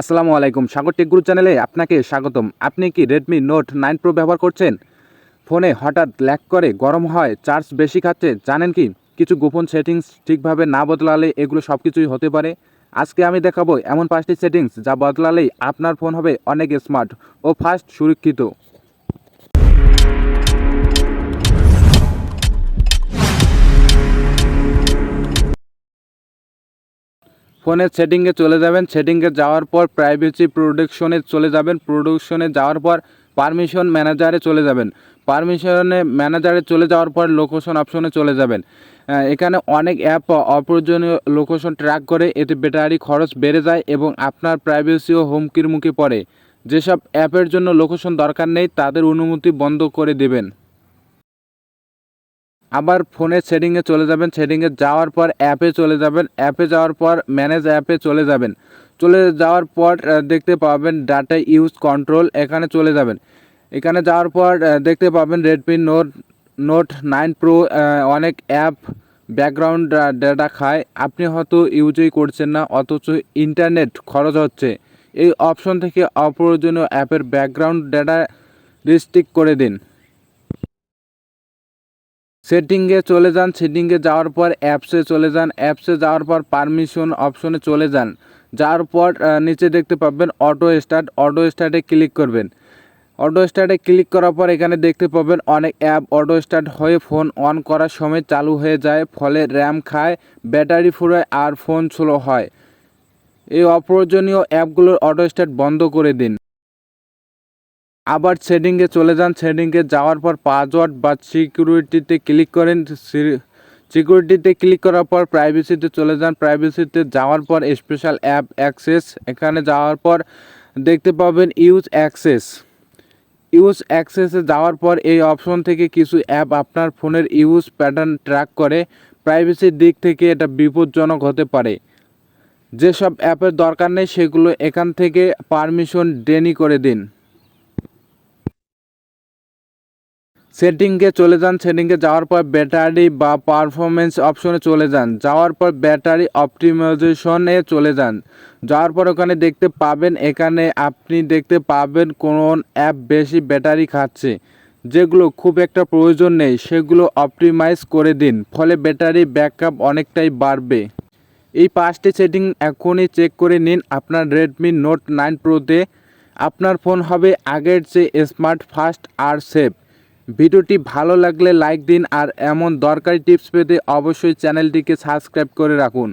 আসসালামু আলাইকুম। সাগর take group চ্যানেলে আপনাকে স্বাগতম। আপনি কি রেডমি নোট নাইন প্রো ব্যবহার করছেন? ফোনে হঠাৎ ল্যাক করে, গরম হয় চার্জ বেশি খাচ্ছে, জানেন কি? কিছু গোপন সেটিংস ঠিকভাবে না বদলালে এগুলো সব কিছুই হতে পারে। আজকে আমি দেখাবো এমন পাঁচটি সেটিংস যা বদলালেই আপনার ফোন হবে অনেক স্মার্ট ও ফাস্ট সুরক্ষিত। ফোনের সেটিংয়ে চলে যাবেন। সেটিংয়ে যাওয়ার পর প্রাইভেসি প্রোটেকশনে চলে যাবেন। প্রোডাকশনে যাওয়ার পর পারমিশন ম্যানেজারে চলে যাবেন। পারমিশনে ম্যানেজারে চলে যাওয়ার পর লোকেশন অপশনে চলে যাবেন। এখানে অনেক অ্যাপ অপ্রয়োজনীয় লোকেশন ট্র্যাক করে এতে ব্যাটারি খরচ বেড়ে যায় এবং আপনার প্রাইভেসিও হুমকির মুখে পড়ে। যেসব অ্যাপের জন্য লোকেশন দরকার নেই, তাদের অনুমতি বন্ধ করে দেবেন। আবার ফোনে সেটিংয়ে চলে যাবেন। সেটিংয়ে যাওয়ার পর অ্যাপে চলে যাবেন। অ্যাপে যাওয়ার পর ম্যানেজ অ্যাপে চলে যাবেন। চলে যাওয়ার পর দেখতে পাবেন ডাটা ইউজ কন্ট্রোল এখানে চলে যাবেন। এখানে যাওয়ার পর দেখতে পাবেন Redmi note note nine pro অনেক অ্যাপ ব্যাকগ্রাউন্ড ডাটা খায়। আপনি হয়তো ইউজই করছেন না, অথচ ইন্টারনেট খরচ হচ্ছে। এই অপশন থেকে অপ্রয়োজনীয় অ্যাপের ব্যাকগ্রাউন্ড ডাটা রিস্ট্রিক্ট করে দিন। সেটিংয়ে চলে যান, সেটিংয়ে যাওয়ার পর অ্যাপসে চলে যান, অ্যাপসে যাওয়ার পর পারমিশন অপশনে চলে যান। যাওয়ার পর নিচে দেখতে পাবেন অটো স্টার্ট, অটো স্টার্টে ক্লিক করবেন। অটো স্টার্টে ক্লিক করার পর এখানে দেখতে পাবেন অনেক অ্যাপ অটো স্টার্ট হয়ে ফোন অন করার সময় চালু হয়ে যায়, ফলে র্যাম খায়, ব্যাটারি ফুরায় আর ফোন স্লো হয়। এই অপ্রয়োজনীয় অ্যাপগুলোর অটো স্টার্ট বন্ধ করে দিন। আবার সেটিংয়ে চলে যান। সেটিংয়ে যাওয়ার পর পাসওয়ার্ড বা সিকিউরিটিতে ক্লিক করেন। সিকিউরিটিতে ক্লিক করার পর প্রাইভেসিতে চলে যান। প্রাইভেসিতে যাওয়ার পর স্পেশাল অ্যাপ অ্যাক্সেস এখানে যাওয়ার পর দেখতে পাবেন ইউজ অ্যাক্সেস ইউজ অ্যাক্সেসে যাওয়ার পর এই অপশন থেকে কিছু অ্যাপ আপনার ফোনের ইউজ প্যাটার্ন ট্র্যাক করে। প্রাইভেসির দিক থেকে এটা বিপজ্জনক হতে পারে। যেসব অ্যাপের দরকার নেই সেগুলো এখান থেকে পারমিশন ডেনি করে দিন। সেটিংয়ে চলে যান। সেটিংয়ে যাওয়ার পর ব্যাটারি বা পারফরমেন্স অপশনে চলে যান। যাওয়ার পর ব্যাটারি অপটিমাইজেশনে চলে যান। যাওয়ার পর ওখানে দেখতে পাবেন, এখানে আপনি দেখতে পাবেন কোন অ্যাপ বেশি ব্যাটারি খাচ্ছে, যেগুলো খুব একটা প্রয়োজন নেই, সেগুলো অপটিমাইজ করে দিন, ফলে ব্যাটারি ব্যাকআপ অনেকটাই বাড়বে। এই পাঁচটি সেটিং এখনই চেক করে নিন। আপনার রেডমি নোট নাইন প্রোতে আপনার ফোন হবে আগের চেয়ে স্মার্ট ফাস্ট আর সেফ ভিডিওটি ভালো লাগলে লাইক দিন আর এমন দরকারি টিপস পেতে অবশ্যই চ্যানেলটিকে সাবস্ক্রাইব করে রাখুন।